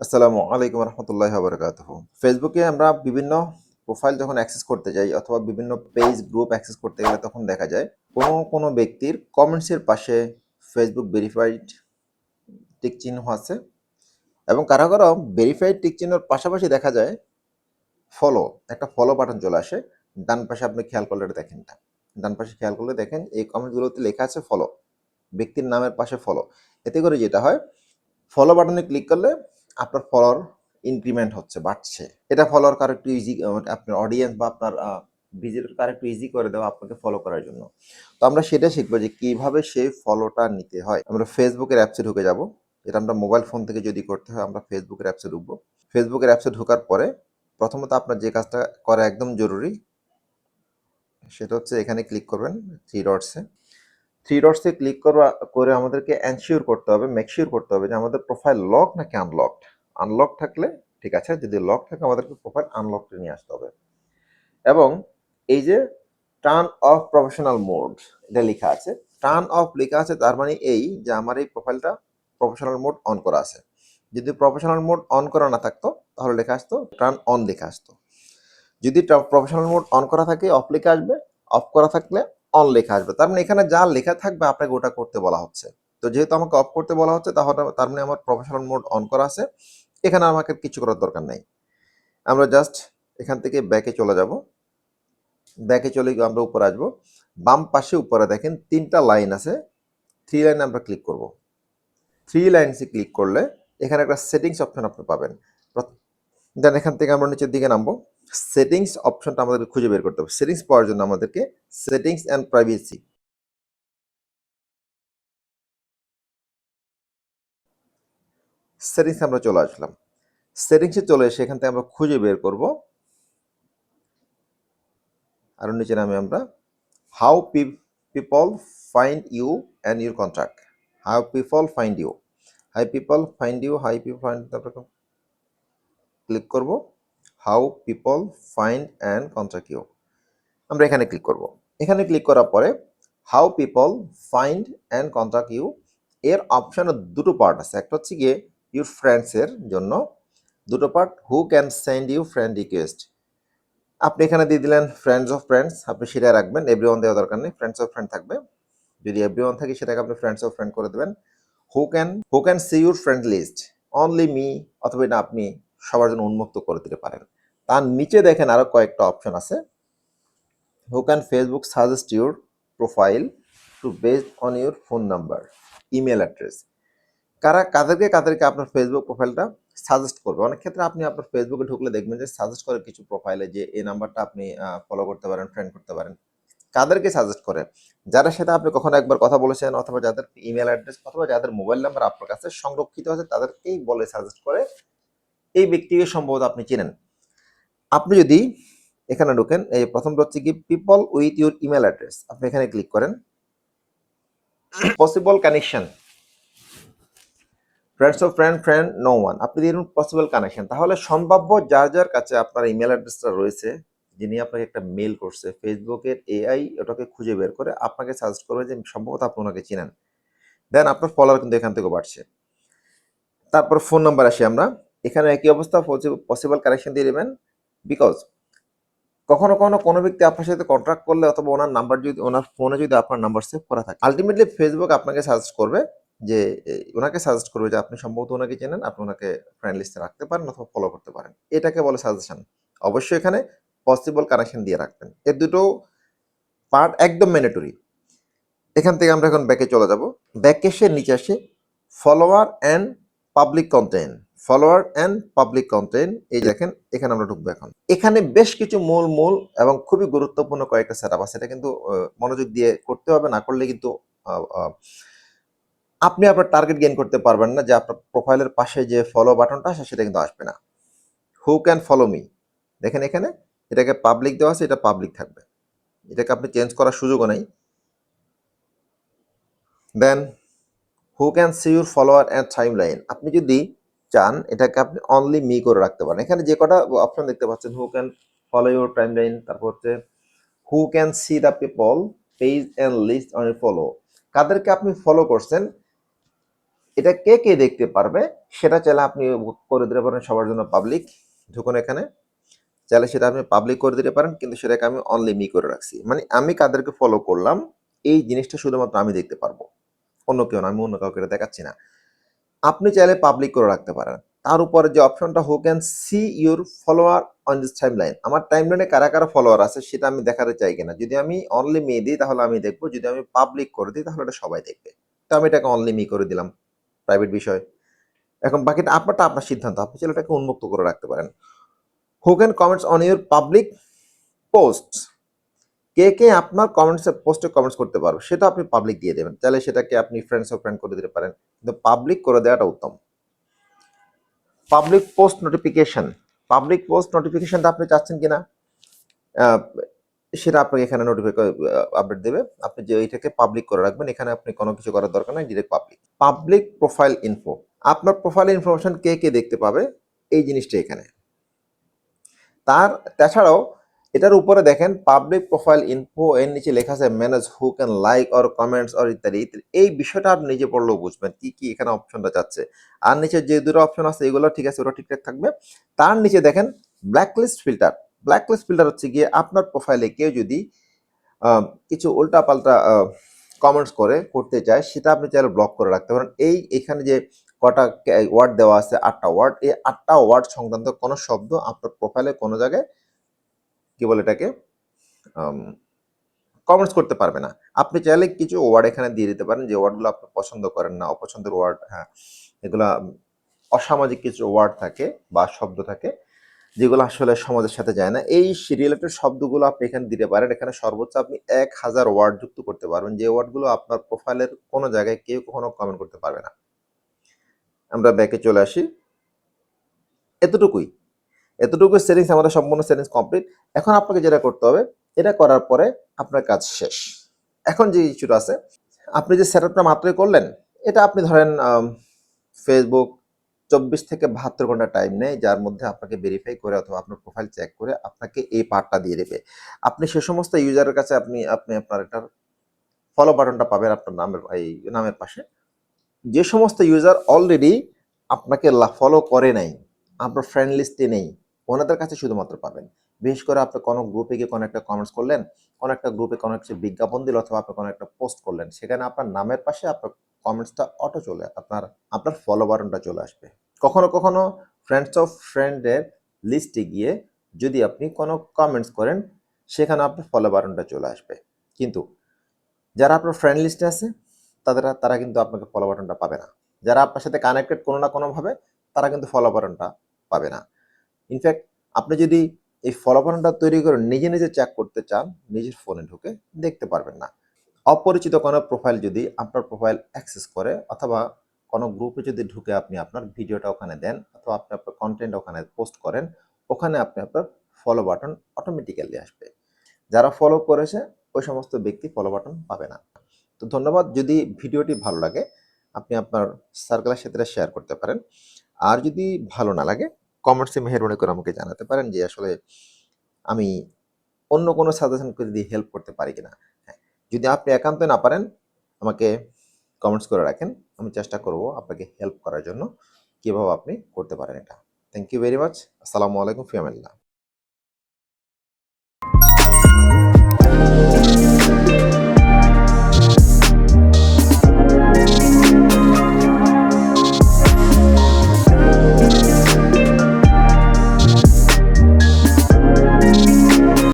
আসসালামু আলাইকুম রহমতুল্লাহ বরকাত ফেসবুকে আমরা বিভিন্ন প্রোফাইল যখন অ্যাক্সেস করতে যাই অথবা বিভিন্ন পেজ গ্রুপ অ্যাক্সেস করতে গেলে তখন দেখা যায়, কোনো কোনো ব্যক্তির কমেন্টসের পাশে ফেসবুক ভেরিফাইড টিক চিহ্ন আছে এবং কারও কারও ভেরিফাইড টিক চিহ্নের পাশাপাশি দেখা যায় ফলো একটা ফলো বাটন চলে আসে, ডান পাশে আপনি খেয়াল করলে এটা দেখেন এটা। ডান পাশে খেয়াল করলে দেখেন এই কমেন্টগুলোতে লেখা আছে ফলো ব্যক্তির নামের পাশে ফলো এতে করে যেটা হয় ফলো বাটনে ক্লিক করলে আপনার ফলোয়ার ইনক্রিমেন্ট হচ্ছে, বাড়ছে। এটা ফলোয়ার কারও একটু ইজি আপনার অডিয়েন্স বা আপনার ভিজিটর কার একটু ইজি করে দেওয়া আপনাকে ফলো করার জন্য। তো আমরা সেটা শিখব যে কীভাবে সেই ফলোটা নিতে হয়। আমরা ফেসবুকের অ্যাপসে ঢুকে যাব। এটা আমরা মোবাইল ফোন থেকে যদি করতে হয়, আমরা ফেসবুকের অ্যাপসে ঢুকবো। ফেসবুকের অ্যাপসে ঢোকার পরে প্রথমত আপনার যে কাজটা করা একদম জরুরি, সেটা হচ্ছে এখানে ক্লিক করবেন থ্রি ডটসে থ্রি ডটসে ক্লিক করা করে আমাদেরকে এনশিওর করতে হবে মেকশিওর করতে হবে যে আমাদের প্রোফাইল লক নাকি আনলকড আনলক থাকলে ঠিক আছে, যদি লক থাকে আমাদেরকে প্রোফাইল আনলকড নিয়ে আসতে হবে। এবং এই যে টার্ন অফ প্রফেশনাল মোড এটা লেখা আছে। টার্ন অফ লেখা আছে, তার মানে এই যে আমার এই প্রোফাইলটা প্রফেশনাল মোড অন করা আছে। যদি প্রফেশনাল মোড অন করা না থাকতো, তাহলে লেখা আসতো টার্ন অন লেখা আসতো। যদি প্রফেশনাল মোড অন করা থাকে অফ লেখা আসবে অফ করা থাকলে অন লেখা আসবে। তার মানে এখানে যা লেখা থাকবে আপনাকে ওটা করতে বলা হচ্ছে। তো যেহেতু আমাকে অফ করতে বলা হচ্ছে, তাহলে তার মানে আমার প্রফেশনাল মোড অন করা আছে। এখানে আমাকে কিছু করার দরকার নেই। আমরা জাস্ট এখান থেকে ব্যাকে চলে যাব। ব্যাকে চলে গিয়ে আমরা উপরে আসব। বাম পাশে উপরে দেখেন তিনটা লাইন আছে। থ্রি লাইনে আমরা ক্লিক করব। থ্রি লাইনসে ক্লিক করলে এখানে একটা সেটিংস অপশন আপনি পাবেন। দেন এখান থেকে আমরা নিচের দিকে নামবো। সেটিংস অপশনটা আমাদেরকে খুঁজে বের করতে হবে। সেটিংস পাওয়ার জন্য আমাদেরকে সেটিংস অ্যান্ড প্রাইভেসি সেটিংস আমরা চলে আসলাম। সেটিংসে চলে এসে এখান থেকে আমরা খুঁজে বের করব। আরও নিচে নামে আমরা। How people find you and your contract how people find you how people find you how people find click করব। How people find and contract you. আমরা এখানে ক্লিক করব। এখানে ক্লিক করার পরে how people find and contract you এর অপশানে দুটো পার্ট আছে। একটা হচ্ছে গিয়ে ইউর ফ্রেন্ডসের জন্য, দুটো part who can send you friend request. আপনি এখানে দিয়ে দিলেন ফ্রেন্ডস অফ ফ্রেন্ডস, আপনি সেটা রাখবেন এভরি ওয়ান দেওয়া দরকার নেই, ফ্রেন্ডস অফ ফ্রেন্ড থাকবে। যদি এভরি ওয়ান থাকে সেটাকে আপনি ফ্রেন্ডস অফ ফ্রেন্ড করে দেবেন। Who can who can see your friend list, only me অথবা এটা আপনি সবার জন্য উন্মুক্ত করে দিতে পারেন। তার নিচে দেখেন আরও কয়েকটা অপশন আছে। Who can Facebook suggest your profile to based on your phone number email address কারা, কাদেরকে কাদেরকে আপনার ফেসবুক প্রোফাইলটা সাজেস্ট করবে? অনেক ক্ষেত্রে আপনি আপনার ফেসবুকে ঢুকলে দেখবেন যে সাজেস্ট করে কিছু প্রোফাইলে যে এই নাম্বারটা আপনি ফলো করতে পারেন ফ্রেন্ড করতে পারেন। কাদেরকে সাজেস্ট করে? যারা সাথে আপনি কখনো একবার কথা বলেছেন অথবা যাদের ইমেল অ্যাড্রেস অথবা যাদের মোবাইল নাম্বার আপনার কাছে সংরক্ষিত আছে, তাদেরকেই বলে সাজেস্ট করে এই ব্যক্তিকে সম্ভবত আপনি চেনেন। আপনি যদি এখানে ঢোকেন, এই প্রথমটা হচ্ছে কি people with your email address আপনি এখানে ক্লিক করেন। Possible connection friends of friend friend no one আপনি দিন পসিবল কানেকশন তাহলে সম্ভাব্য যার যার কাছে আপনার ইমেল অ্যাড্রেসটা রয়েছে, যিনি আপনাকে একটা মেল করছে ফেসবুকের এআই ওটাকে খুঁজে বের করে আপনাকে সাজেস্ট করবে যে সম্ভবত আপনি ওনাকে চিনেন। দেন আপনার ফলোয়ার কিন্তু এখান থেকে বাড়ছে। তারপর ফোন নাম্বার আসি আমরা। এখানে একই অবস্থা পসিবল কানেকশন দিয়ে দেবেন বিকজ কখনো কখনো কোনো ব্যক্তি আপনার সাথে কন্ট্রাক্ট করলে অথবা ওনার নাম্বার যদি, ওনার ফোনে যদি আপনার নাম্বার সেভ করা থাকে। আলটিমেটলি ফেসবুক আপনাকে সাজেস্ট করবে যে ওনাকে সাজেস্ট করবে যে আপনি সম্ভবত ওনাকে চেনেন, আপনি ওনাকে ফ্রেন্ড লিস্টে রাখতে পারেন অথবা ফলো করতে পারেন। এটাকে বলে সাজেশন অবশ্যই এখানে পসিবল কানেকশন দিয়ে রাখবেন। এর দুটো পার্ট একদম ম্যান্ডেটরি এখান থেকে আমরা এখন ব্যাকে চলে যাব। ব্যাকে এসে নিচে আসে follower and public content follower and public content এই দেখেন, এখানে আমরা ঢুকবো এখন। এখানে বেশ কিছু মূল মূল এবং খুবই গুরুত্বপূর্ণ কয়েকটা সেট আছে। এটা কিন্তু মনোযোগ দিয়ে করতে হবে, না করলে কিন্তু আপনি আপনার টার্গেট গেইন করতে পারবেন না। যে আপনার প্রোফাইলের পাশে যে ফলো বাটনটা আছে সেটা কিন্তু আসবে না। হু ক্যান ফলো মি দেখেন এখানে, এটাকে পাবলিক দেওয়া আছে, এটা পাবলিক থাকবে। এটাকে আপনি চেঞ্জ করার সুযোগও নেই। Then who can see your follower and timeline আপনি যদি চান, এটাকে আপনি অনলি মি করে রাখতে পারেন। এখানে যে কটা অপশন দেখতে পাচ্ছেন who can follow your timeline তারপর হচ্ছে who can see the people page and list on follow কাদেরকে আপনি ফলো করছেন, এটা কে কে দেখতে পারবে, সেটা চাইলে আপনি করে দিতে পারেন সবার জন্য পাবলিক ঢুকুন এখানে। চাইলে সেটা আপনি পাবলিক করে দিতে পারেন, কিন্তু সেটাকে আমি অনলি মি করে রাখছি। মানে আমি কাদেরকে ফলো করলাম, এই জিনিসটা শুধুমাত্র আমি দেখতে পারব। অন্য কেউ না, আমি অন্য কাউকে দেখাচ্ছি না। আপনি চাইলে পাবলিক করে রাখতে পারেন। তার উপরে যে অপশনটা who can see your follower on this timeline আমার টাইম লাইনে কারা কারা ফলোয়ার আছে সেটা আমি দেখাতে চাই কিনা? যদি আমি অনলি মি দিই, তাহলে আমি দেখব। যদি আমি পাবলিক করে দিই, তাহলে এটা সবাই দেখবে। তো আমি এটাকে অনলি মি করে দিলাম প্রাইভেট বিষয়। এখন বাকিটা আপনারটা আপনার সিদ্ধান্ত। আপনি চাইলে এটাকে উন্মুক্ত করে রাখতে পারেন। Who can comments on your public post কে কে আপনার কমেন্টসে পোস্টে কমেন্টস করতে পারবে সেটা আপনি পাবলিক দিয়ে দেবেন। তাহলে সেটাকে আপনি ফ্রেন্ডস ও ফ্রেন্ড করে দিতে পারেন। কিন্তু পাবলিক করে দেওয়াটা উত্তম। Public post notification public post নোটিফিকেশনটা আপনি চাচ্ছেন কিনা? আহ, সেটা আপনাকে এখানে নোটিফাই আপডেট দেবে। আপনি যে এইটাকে পাবলিক করে রাখবেন এখানে আপনি কোনো কিছু করার দরকার নাই direct public public profile info আপনার প্রোফাইল ইনফরমেশন কে কে দেখতে পাবে? এই জিনিসটা এখানে। তার তাছাড়াও এটার উপরে দেখেন পাবলিক প্রোফাইল ইনফো এর নিচে লেখা আছে manage who can like or comments or ইত্যাদি এই বিষয়টা আপনি নিজে পড়লেও বুঝবেন কি কি এখানে অপশনটা চাচ্ছে আর নিচে যে দুটো অপশন আছে, এগুলো ঠিক আছে, ওটা ঠিকঠাক থাকবে। তার নিচে দেখেন ব্ল্যাকলিস্ট ফিল্টার ব্ল্যাকলিস্ট ফিল্টার হচ্ছে গিয়ে আপনার প্রোফাইলে কেউ যদি কিছু উল্টাপাল্টা কমেন্টস করে, করতে চায়, সেটা আপনি চাইলে ব্লক করে রাখতে পারেন। এই এখানে যে কটা ওয়ার্ড দেওয়া আছে, আটটা ওয়ার্ড এই আটটা ওয়ার্ড সংক্রান্ত কোনো শব্দ আপনার প্রোফাইলে কোনো জায়গায় কি বলে এটাকে? কমেন্টস করতে পারবে না। আপনি চাইলে কিছু ওয়ার্ড এখানে দিয়ে দিতে পারেন যে ওয়ার্ডগুলো আপনি পছন্দ করেন না, অপছন্দের ওয়ার্ড হ্যাঁ এগুলা অসামাজিক কিছু ওয়ার্ড থাকে বা শব্দ থাকে, যেগুলো আসলে সমাজের সাথে যায় না। এই রিলেটেড শব্দগুলো আপনি এখানে দিতে পারেন। এখানে সর্বোচ্চ আপনি এক হাজার ওয়ার্ড যুক্ত করতে পারবেন। যে ওয়ার্ডগুলো আপনার প্রোফাইলের কোনো জায়গায় কেউ কখনো কমেন্ট করতে পারবে না। আমরা ব্যাকে চলে আসি। এতটুকুই। এতটুকু সেটিংস আমাদের সম্পূর্ণ সেটিংস কমপ্লিট এখন আপনাকে যেটা করতে হবে, এটা করার পরে আপনার কাজ শেষ। এখন যে ইস্যুটা আছে, আপনি যে সেট আপটা মাত্রই করলেন, এটা আপনি ধরেন ফেসবুক চব্বিশ থেকে বাহাত্তর ঘণ্টা টাইম নেয়, যার মধ্যে আপনাকে ভেরিফাই করে অথবা আপনার প্রোফাইল চেক করে আপনাকে এই পার্টটা দিয়ে দেবে। আপনি সে সমস্ত ইউজারের কাছে আপনি আপনি আপনার এটার ফলো বাটনটা পাবেন আপনার নামের, এই নামের পাশে। যে সমস্ত ইউজার অলরেডি আপনাকে ফলো করে নাই, আপনার ফ্রেন্ড লিস্টে নেই ওনাদের কাছে শুধুমাত্র পাবেন। বিশেষ করে আপনি কোনো গ্রুপে গিয়ে কোনো একটা কমেন্টস করলেন, কোনো একটা গ্রুপে কোনো কিছু বিজ্ঞাপন দিল অথবা আপনি কোনো একটা পোস্ট করলেন, সেখানে আপনার নামের পাশে আপনার কমেন্টসটা অটো চলে আপনার আপনার ফলো বাটনটা চলে আসবে। কখনো কখনো ফ্রেন্ডস অফ ফ্রেন্ডের লিস্টে গিয়ে যদি আপনি কোনো কমেন্টস করেন, সেখানে আপনার ফলো বাটনটা চলে আসবে। কিন্তু যারা আপনার ফ্রেন্ড লিস্টে আছে, তাদের, তারা কিন্তু আপনাকে ফলো বাটনটা পাবে না। যারা আপনার সাথে কানেক্টেড কোনো না কোনোভাবে, তারা কিন্তু ফলো বাটনটা পাবে না। ইনফ্যাক্ট আপনি যদি এই ফলো বাটনটা তৈরি করে নিজে নিজে চেক করতে চান, নিজের ফোনে ঢুকে দেখতে পারবেন না। অপরিচিত কোনো প্রোফাইল যদি আপনার প্রোফাইল অ্যাক্সেস করে, অথবা কোনো গ্রুপে যদি ঢুকে আপনি আপনার ভিডিওটা ওখানে দেন, অথবা আপনি আপনার কন্টেন্ট ওখানে পোস্ট করেন, ওখানে আপনি আপনার ফলো বাটন অটোমেটিক্যালি আসবে। যারা ফলো করেছে, ওই সমস্ত ব্যক্তি ফলো বাটন পাবে না। তো ধন্যবাদ। যদি ভিডিওটি ভালো লাগে, আপনি আপনার সার্কেলের সাথে শেয়ার করতে পারেন। আর যদি ভালো না লাগে কমেন্টসে মেহরবানি করে আমাকে জানাতে পারেন যে আসলে আমি অন্য কোনো সাজেশন দিয়ে হেল্প করতে পারি কিনা। হ্যাঁ যদি আপনি একান্ত না পারেন, আমাকে কমেন্টস করে রাখেন। আমি চেষ্টা করব আপনাকে হেল্প করার জন্য। কীভাবে আপনি করতে পারেন এটা। থ্যাংক ইউ ভেরি মাচ আসসালামু আলাইকুম ফিয়ামিল্লা।